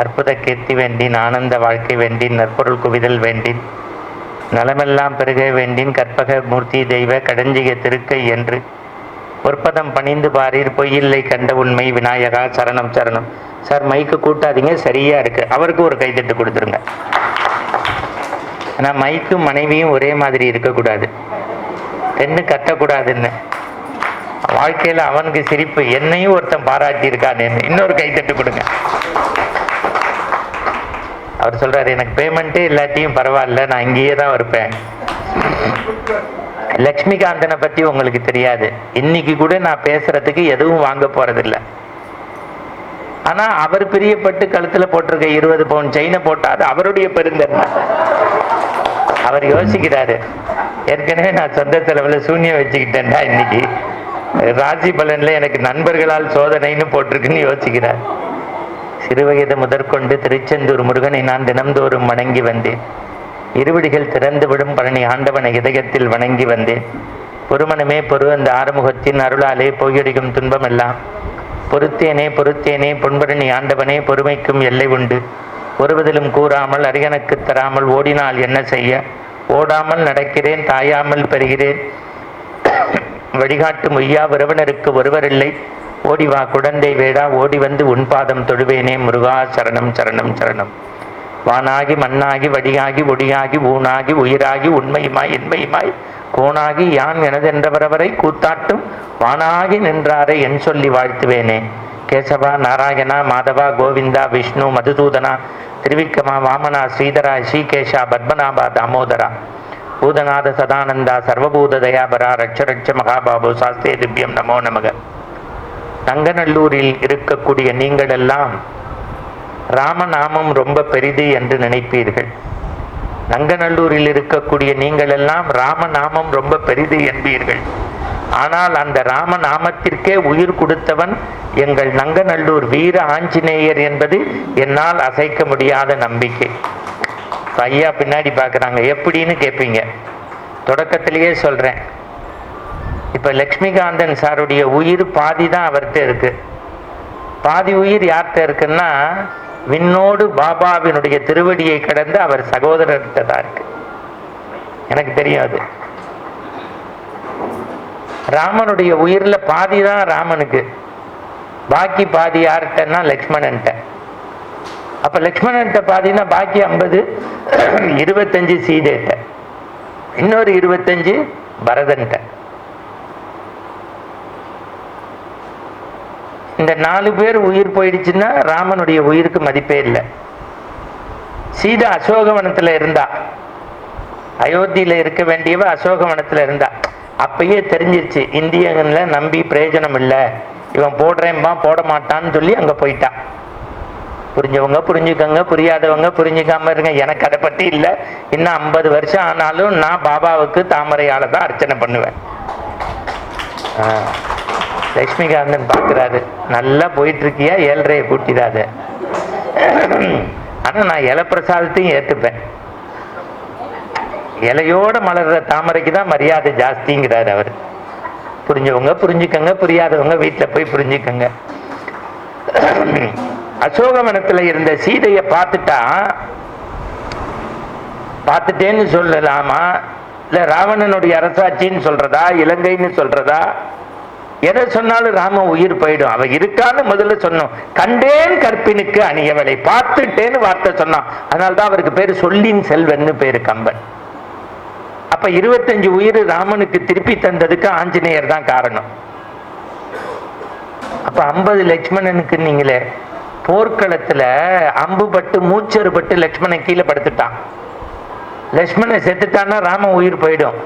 அற்புத கீர்த்தி வேண்டின் ஆனந்த வாழ்க்கை வேண்டின் நற்பொருள் குவிதல் வேண்டின் நலமெல்லாம் பெருக வேண்டின் கற்பக மூர்த்தி தெய்வ கடஞ்சிக திருக்கை என்று. பொற்பதம் பணிந்து பாரீர் பொய்யில்லை கண்ட உண்மை விநாயகா சரணம் சரணம். சார் மைக்கு கூட்டாதீங்க சரியா இருக்கு. அவருக்கு ஒரு கைத்தட்டு கொடுத்துருங்க. ஆனால் மைக்கும் மனைவியும் ஒரே மாதிரி இருக்கக்கூடாது. தென்னு கட்டக்கூடாதுன்னு வாழ்க்கையில் அவனுக்கு சிரிப்பு என்னையும் ஒருத்தன் பாராட்டி இருக்கான்னு இன்னொரு கைத்தட்டு கொடுங்க. அவர் சொல்றாரு எனக்கு பேமெண்ட்டே இல்லாட்டியும் பரவாயில்ல நான் இங்கேயே தான் இருப்பேன். லக்ஷ்மிகாந்தனை பத்தி உங்களுக்கு தெரியாது. இன்னைக்கு கூட நான் பேசுறதுக்கு எதுவும் வாங்க போறதில்ல. ஆனா அவர் பிரியப்பட்டு கழுத்துல போட்டிருக்க இருபது பவுன் செயினை போட்டாது அவருடைய பெருந்தன்மை. அவர் யோசிக்கிறாரு ஏற்கனவே நான் சொந்த செலவுல சூன்யம் வச்சுக்கிட்டேன்டா இன்னைக்கு. ராசி பலன்ல எனக்கு நண்பர்களால் சோதனைன்னு போட்டிருக்குன்னு யோசிக்கிறார். சிறுவயது முதற்கொண்டு திருச்செந்தூர் முருகனை நான் தினம்தோறும் வணங்கி வந்தேன். இருவிடிகள் திறந்து விடும் பழனி ஆண்டவனை இதயத்தில் வணங்கி வந்தேன். பொறுமனமே பொறு அந்த ஆறுமுகத்தின் அருளாலே போயடிக்கும் துன்பமெல்லாம். பொறுத்தேனே பொறுத்தேனே பொன்பரணி ஆண்டவனே பொறுமைக்கும் எல்லை உண்டு. ஒருவதிலும் கூறாமல் அரியனுக்கு தராமல் ஓடினால் என்ன செய்ய? ஓடாமல் நடக்கிறேன் தாயாமல் பெறுகிறேன். வழிகாட்டும் உய்யா உறவினருக்கு ஒருவரில்லை. ஓடி வா குடந்தை வேடா ஓடி வந்து உன் பாதம் தொழுவேனே முருகா சரணம் சரணம் சரணம். வானாகி மண்ணாகி வடியாகி ஒடியாகி ஊனாகி உயிராகி உண்மையுமாய் இன்மையுமாய் கோணாகி யான் எனதென்றவரவரை கூத்தாட்டும் வானாகி நின்றாரை என் சொல்லி வாழ்த்துவேனே. கேசவா நாராயணா மாதவா கோவிந்தா விஷ்ணு மதுசூதனா திருவிக்கமா வாமனா ஸ்ரீதரா ஸ்ரீகேஷா பத்மநாபா தாமோதரா. பூதநாத சதானந்தா சர்வபூத தயாபரா ரட்ச ரட்ச மகாபாபு சாஸ்திரே திவ்யம் நமோ நமக. தங்கநல்லூரில் இருக்கக்கூடிய நீங்கள் எல்லாம் ராமநாமம் ரொம்ப பெரிது என்று நினைப்பீர்கள். நங்கநல்லூரில் இருக்கக்கூடிய நீங்கள் எல்லாம் ராமநாமம் ரொம்ப பெரிது என்பீர்கள். ஆனால் அந்த ராமநாமத்திற்கே உயிர் கொடுத்தவன் எங்கள் நங்கநல்லூர் வீர ஆஞ்சநேயர் என்பது என்னால் அசைக்க முடியாத நம்பிக்கை. ஐயா பின்னாடி பார்க்குறாங்க எப்படின்னு கேட்பீங்க தொடக்கத்திலேயே சொல்கிறேன் இப்போ லக்ஷ்மிகாந்தன் சாருடைய உயிர் பாதி தான் அவர்கிட்ட இருக்கு. பாதி உயிர் யார்கிட்ட இருக்குன்னா விண்ணோடு பாபாவினுடைய திருவடியை கடந்து அவர் சகோதரர்கிட்ட தான் இருக்கு. எனக்கு தெரியாது. ராமனுடைய உயிரில் பாதி தான் ராமனுக்கு. பாக்கி பாதி யார்கிட்டன்னா லக்ஷ்மணன்ட்ட. அப்போ லக்ஷ்மணன்ட்ட பாதினா பாக்கி ஐம்பது இருபத்தஞ்சு சீதைட்ட. இன்னொரு இருபத்தஞ்சு பரதன்ட்ட. இந்த நாலு பேர் உயிர் போயிடுச்சுன்னா ராமனுடைய உயிருக்கு மதிப்பே இல்லை. சீதா அசோகவனத்தில் இருந்தா. அயோத்தியில இருக்க வேண்டியவ அசோகவனத்தில் இருந்தா. அப்பயே தெரிஞ்சிருச்சு இந்தியன்ல நம்பி பிரயோஜனம் இல்லை. இவன் போடுறேன்பா போட மாட்டான்னு சொல்லி அங்கே போயிட்டான் புரிஞ்சவங்க புரிஞ்சுக்கங்க புரியாதவங்க புரிஞ்சுக்காம இருங்க. எனக்கு அதை பற்றி இல்லை. இன்னும் ஐம்பது வருஷம் ஆனாலும் நான் பாபாவுக்கு தாமரையால் தான் அர்ச்சனை பண்ணுவேன். ஆ. லக்ஷ்மிகாந்தன் பார்க்குறாரு நல்லா போயிட்டு இருக்கியா ஏழ்றையை கூட்டிடாத ஆனா நான் இலப்பிரசாதத்தையும் ஏத்துப்பேன். இலையோட மலர்ற தாமரைக்கு தான் மரியாதை ஜாஸ்திங்கிறார் அவர். புரிஞ்சவங்க புரிஞ்சுக்கங்க புரியாதவங்க வீட்டில் போய் புரிஞ்சுக்கங்க. அசோகவனத்தில் இருந்த சீதையை பார்த்துட்டா பார்த்துட்டேன்னு சொல்லலாமா? இல்லை ராவணனுடைய அரசாட்சின்னு சொல்றதா? இலங்கைன்னு சொல்றதா? எதை சொன்னாலும் ராம உயிர் போயிடும். அவ இருக்கான்னு முதல்ல சொன்னோம். கண்டேன் கற்பினுக்கு அணியவளை. பார்த்துட்டேன்னு வார்த்தை சொன்னான். அதனால்தான் அவருக்கு பேரு சொல்லின் செல்வன்னு பேரு கம்பன். அப்ப இருபத்தஞ்சு உயிர் ராமனுக்கு திருப்பி தந்ததுக்கு ஆஞ்சநேயர் தான் காரணம். அப்ப ஐம்பது லட்சுமணனுக்கு நீங்களே போர்க்களத்துல அம்பு பட்டு மூச்சரு பட்டு லட்சுமணன் கீழே படுத்துட்டான். லட்சுமணன் செத்துட்டான்னா ராம உயிர் போயிடும்.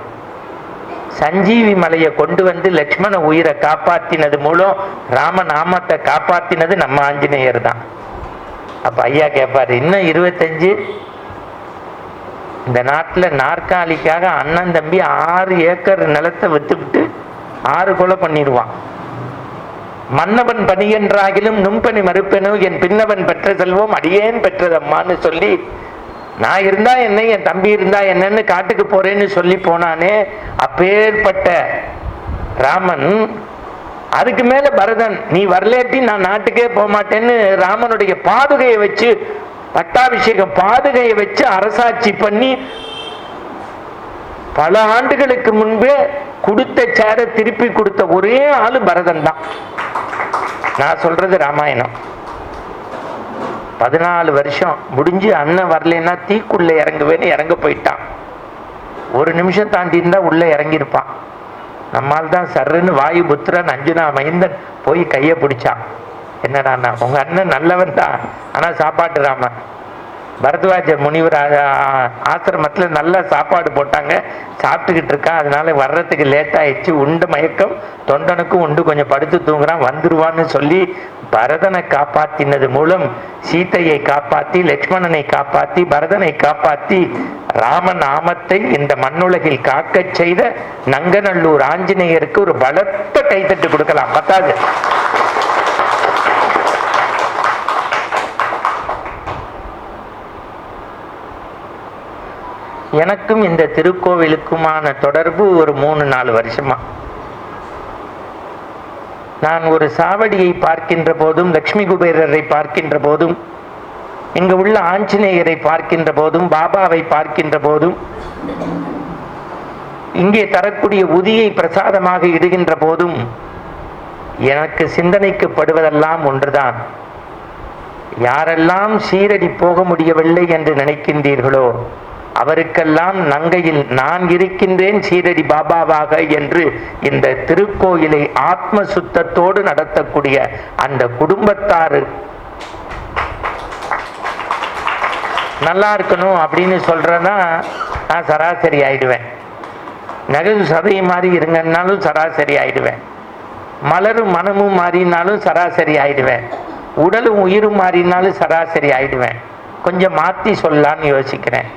சஞ்சீவி மலையை கொண்டு வந்து லட்சுமண உயிரை காப்பாத்தினது மூலம் ராம நாமத்தை காப்பாத்தினது நம்ம ஆஞ்சநேயர் தான். அப்ப ஐயா கேட்பாரு இன்னும் இருபத்தஞ்சு? இந்த நாட்டுல நாற்காலிக்காக அண்ணன் தம்பி ஆறு ஏக்கர் நிலத்தை வித்துக்கிட்டு ஆறு கொலை பண்ணிடுவான். மன்னவன் பணியென்றாகிலும் நும்பணி மறுப்பெனு என் பின்னவன் பெற்ற செல்வம் அடியேன் பெற்றதம்மான்னு சொல்லி நான் இருந்தா என்ன என் தம்பி இருந்தா என்னன்னு காட்டுக்கு போறேன்னு சொல்லி போனானே அப்பேற்பட்ட ராமன் அதுக்கு மேல பரதன் நீ வரலேட்டி நான் நாட்டுக்கே போமாட்டேன்னு ராமனுடைய பாதுகையை வச்சு பட்டாபிஷேகம் பாதுகையை வச்சு அரசாட்சி பண்ணி பல ஆண்டுகளுக்கு முன்பே கொடுத்த சேர திருப்பி கொடுத்த ஒரே ஆளு பரதன் தான். நான் சொல்றது ராமாயணம். பதினாலு வருஷம் முடிஞ்சு அண்ணன் வரலைன்னா தீக்குள்ள இறங்குவேன்னு இறங்க போயிட்டான். ஒரு நிமிஷம் தாண்டி இருந்தா உள்ள இறங்கியிருப்பான். நம்மால் தான் சர்ன்னு வாயு புத்திரன் அஞ்சுனா மைந்தன் போய் கையை பிடிச்சான். என்னடாண்ணா உங்க அண்ணன் நல்லவன் தான் ஆனா சாப்பாட்டு ராமன். பரத்வாஜ முனிவர் ஆ- நல்லா சாப்பாடு போட்டாங்க. சாப்பிட்டுக்கிட்டு இருக்கான் அதனால வர்றதுக்கு லேட் ஆயிடுச்சு. உண்டு மயக்கம். தொண்டனுக்கும் உண்டு. கொஞ்சம் படுத்து தூங்குறான். வந்துருவான்னு சொல்லி பரதனை காப்பாத்தினது மூலம் சீதையை காப்பாத்தி லக்ஷ்மணனை காப்பாத்தி பரதனை காப்பாத்தி ராம நாமத்தை இந்த மண்ணுலகில் காக்கச் செய்த நங்கநல்லூர் ஆஞ்சநேயருக்கு ஒரு பலத்த கைத்தட்டு கொடுக்கலாம். பத்தாது. எனக்கும் இந்த திருக்கோவிலுக்குமான தொடர்பு ஒரு மூணு நாலு வருஷமா. நான் ஒரு சாவடியை பார்க்கின்ற போதும் லக்ஷ்மி குபேரரை பார்க்கின்ற போதும் இங்கு உள்ள ஆஞ்சநேயரை பார்க்கின்ற போதும் பாபாவை பார்க்கின்ற போதும் இங்கே தரக்கூடிய உதியை பிரசாதமாக இடுகின்ற போதும் எனக்கு சிந்தனைக்கு படுவதெல்லாம் ஒன்றுதான். யாரெல்லாம் சீரடி போக முடியவில்லை என்று நினைக்கின்றீர்களோ அவருக்கெல்லாம் நங்கையில் நான் இருக்கின்றேன் சீரடி பாபாவாக என்று இந்த திருக்கோயிலை ஆத்ம சுத்தத்தோடு நடத்தக்கூடிய அந்த குடும்பத்தாரு. நல்லா இருக்கணும் அப்படின்னு சொல்றேன்னா நான் சராசரி ஆயிடுவேன். நகது சதை மாதிரி இருங்கன்னாலும் சராசரி ஆயிடுவேன். மலரும் மனமும் மாறினாலும் சராசரி ஆயிடுவேன். உடலும் உயிரும் மாறினாலும் சராசரி ஆயிடுவேன். கொஞ்சம் மாற்றி சொல்லலான்னு யோசிக்கிறேன்.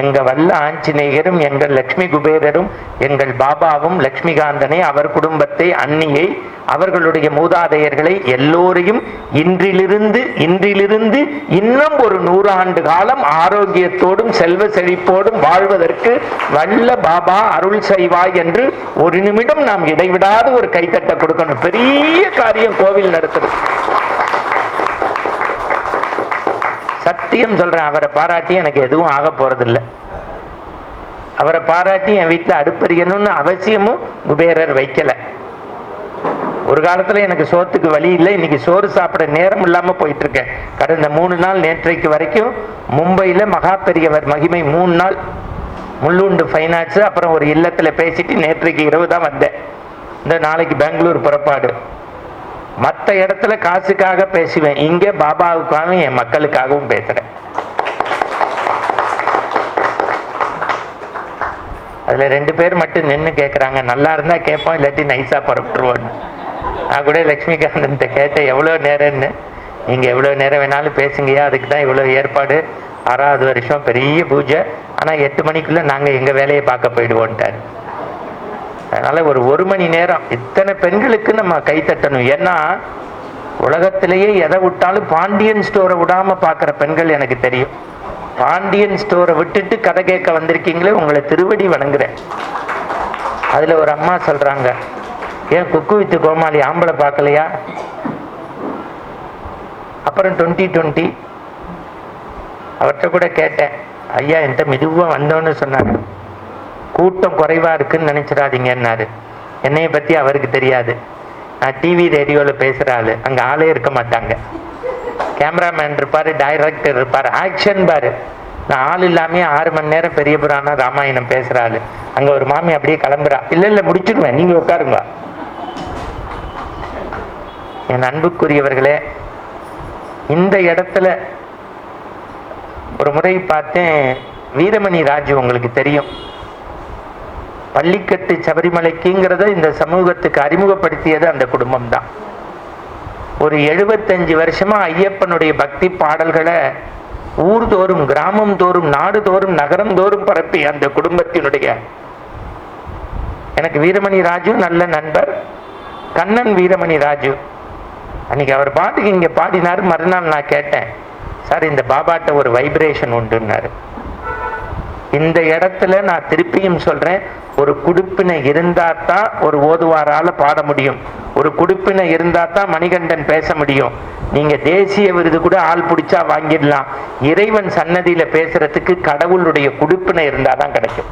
எங்க வல்ல ஆஞ்சநேயரும் எங்கள் லக்ஷ்மி குபேரரும் எங்கள் பாபாவும் லட்சுமிகாந்தனை அவர் குடும்பத்தை அன்னியை அவர்களுடைய மூதாதையர்களை எல்லோரையும் இன்றிலிருந்து இன்றிலிருந்து இன்னும் ஒரு நூறாண்டு காலம் ஆரோக்கியத்தோடும் செல்வ செழிப்போடும் வாழ்வதற்கு வல்ல பாபா அருள் செய்வாய் என்று ஒரு நிமிடம் நாம் இடைவிடாத ஒரு கைத்தட்ட கொடுக்கணும். பெரிய காரியம் கோவில் நடத்துறது. சத்தியம் சொல்கிறேன் அவரை பாராட்டி எனக்கு எதுவும் ஆக போகிறதில்ல அவரை பாராட்டி என் வீட்டில் அடுப்பறியணும்னு அவசியமும் குபேரர் வைக்கலை. ஒரு காலத்தில் எனக்கு சோத்துக்கு வழி இல்லை. இன்னைக்கு சோறு சாப்பிட நேரம் இல்லாமல் போயிட்டு இருக்கேன் கடந்த மூணு நாள் நேற்றைக்கு வரைக்கும் மும்பையில் மகா பெரியவர் மகிமை மூணு நாள் முள்ளுண்டு ஃபைனான்ஸ் அப்புறம் ஒரு இல்லத்தில் பேசிட்டு நேற்றைக்கு இரவு தான் வந்தேன். இந்த நாளைக்கு பெங்களூர் புறப்பாடு. மற்ற இடத்துல காசுக்காக பேசுவேன். இங்கே பாபாவுக்காகவும் என் மக்களுக்காகவும் பேசுறேன். அதுல ரெண்டு பேர் மட்டும் நின்று கேட்குறாங்க நல்லா இருந்தா கேட்போம் இல்லாட்டி நைஸா புறப்பட்டுருவோன்னு நான் கூட லட்சுமிகாந்தன் கேட்டேன் எவ்வளவு நேரம்னு? நீங்க எவ்வளவு நேரம் வேணாலும் பேசுங்கயா அதுக்கு தான் இவ்வளவு ஏற்பாடு. ஆறாவது வருஷம் பெரிய பூஜை. ஆனா எட்டு மணிக்குள்ள நாங்க எங்க வேலையை பார்க்க போயிடுவோன்ட்டாரு அதனால ஒரு ஒரு மணி நேரம் இத்தனை பெண்களுக்கு நம்ம கை தட்டணும். ஏன்னா உலகத்திலேயே எதை விட்டாலும் பாண்டியன் ஸ்டோரை விடாம பார்க்குற பெண்கள் எனக்கு தெரியும். பாண்டியன் ஸ்டோரை விட்டுட்டு கதை கேட்க வந்திருக்கீங்களே உங்களை திருவடி வணங்குறேன். அதுல ஒரு அம்மா சொல்றாங்க ஏன் குக்கு வித்து கோமாளி ஆம்பளை பார்க்கலையா? அப்புறம் டுவெண்ட்டி டுவெண்ட்டி அவர்கிட்ட கூட கேட்டேன் ஐயா என்கிட்ட மெதுவாக வந்தோன்னு சொன்னாங்க. கூட்டம் குறைவா இருக்குன்னு நினைச்சிடாதீங்கன்னாரு. என்னைய பத்தி அவருக்கு தெரியாது. நான் டிவி ரேடியோவில் பேசுகிற ஆள். அங்க ஆளே இருக்க மாட்டாங்க. கேமராமேன் இருப்பாரு டைரக்டர் இருப்பாரு. ஆக்ஷன் பாரு. நான் ஆள் இல்லாமே ஆறு மணி நேரம் பெரிய புராணம் ராமாயணம் பேசுகிற ஆள். அங்க ஒரு மாமி அப்படியே கிளம்புறா. இல்ல இல்ல முடிச்சிடுவேன் நீங்க உட்காருங்க. என் அன்புக்குரியவர்களே இந்த இடத்துல ஒரு முறை பார்த்தேன். வீரமணி ராஜு உங்களுக்கு தெரியும். பள்ளிக்கட்டு சபரிமலைக்குங்கிறத இந்த சமூகத்துக்கு அறிமுகப்படுத்தியது அந்த குடும்பம் தான் ஒரு எழுபத்தஞ்சு வருஷமா ஐயப்பனுடைய பக்தி பாடல்களை ஊர்தோறும் கிராமம் தோறும் நாடு தோறும் நகரம் தோறும் பரப்பி அந்த குடும்பத்தினுடைய எனக்கு வீரமணி ராஜு நல்ல நண்பர் கண்ணன் வீரமணி ராஜு. அன்னைக்கு அவர் பாட்டுக்கு இங்க பாடினார் மறுநாள் நான் கேட்டேன் சார் இந்த பாபாட்ட ஒரு வைப்ரேஷன் உண்டுன்னாரு. இந்த இடத்துல நான் திருப்பியும் சொல்றேன் ஒரு குடுப்பினை இருந்தா தான் ஒரு ஓதுவாரால பாட முடியும். ஒரு குடுப்பினை இருந்தா தான் மணிகண்டன் பேச முடியும். நீங்க தேசிய விருது கூட ஆள் பிடிச்சா வாங்கிடலாம். இறைவன் சன்னதியில பேசுறதுக்கு கடவுளுடைய குடுப்பினை இருந்தாதான் கிடைக்கும்.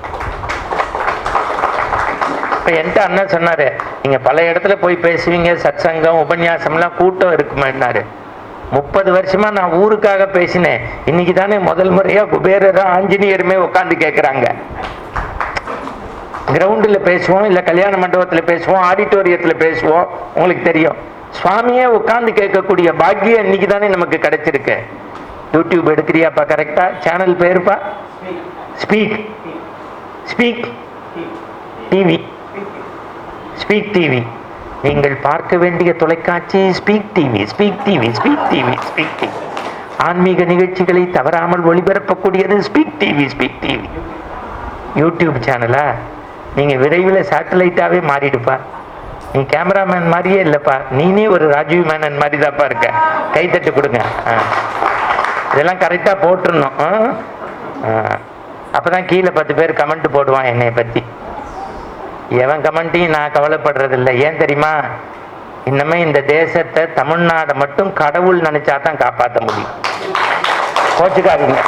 இப்ப என்கிட்ட அண்ணன் சொன்னாரு நீங்க பல இடத்துல போய் பேசுவீங்க சத்சங்கம் உபன்யாசம்லாம் கூட்டம் இருக்குமான்னாரு. முப்பது வருஷமா நான் ஊருக்காக பேசினேன். இன்னைக்கு தானே முதல் முறையா குபேரரும் ஆஞ்சநேயருமே உட்காந்து கேட்குறாங்க கிரவுண்டில் பேசுவோம் இல்லை கல்யாண மண்டபத்தில் பேசுவோம் ஆடிட்டோரியத்தில் பேசுவோம் உங்களுக்கு தெரியும். சுவாமியே உட்காந்து கேட்கக்கூடிய பாக்கியம் இன்னைக்கு தானே நமக்கு கிடைச்சிருக்கு. யூடியூப் எடுக்கிறியாப்பா கரெக்டாக channel பேருப்பா? Speak Speak TV Speak TV நீங்கள் பார்க்க வேண்டிய தொலைக்காட்சி Speak TV Speak TV Speak TV Speak TV ஆன்மீக நிகழ்ச்சிகளை தவறாமல் ஒளிபரப்பக்கூடியது Speak TV Speak TV YouTube சேனலா நீங்கள் விரைவில் சேட்டலைட்டாகவே மாறிடுப்பா. நீ கேமராமேன் மாதிரியே இல்லைப்பா. நீனே ஒரு ராஜீவ் மேனன் மாதிரி தான்ப்பா இருக்க கைத்தட்டு கொடுங்க. ஆ. இதெல்லாம் கரெக்டாக போட்டுருணும் அப்போ தான் கீழே பத்து பேர் கமெண்ட் போடுவான் என்னை பற்றி எவன் கமெண்ட்டையும் நான் கவலைப்படுறதில்ல. ஏன் தெரியுமா? இன்னமே இந்த தேசத்தை தமிழ்நாடை மட்டும் கடவுள் நினைச்சா தான் காப்பாற்ற முடியும். கோச்சுக்காதீங்க.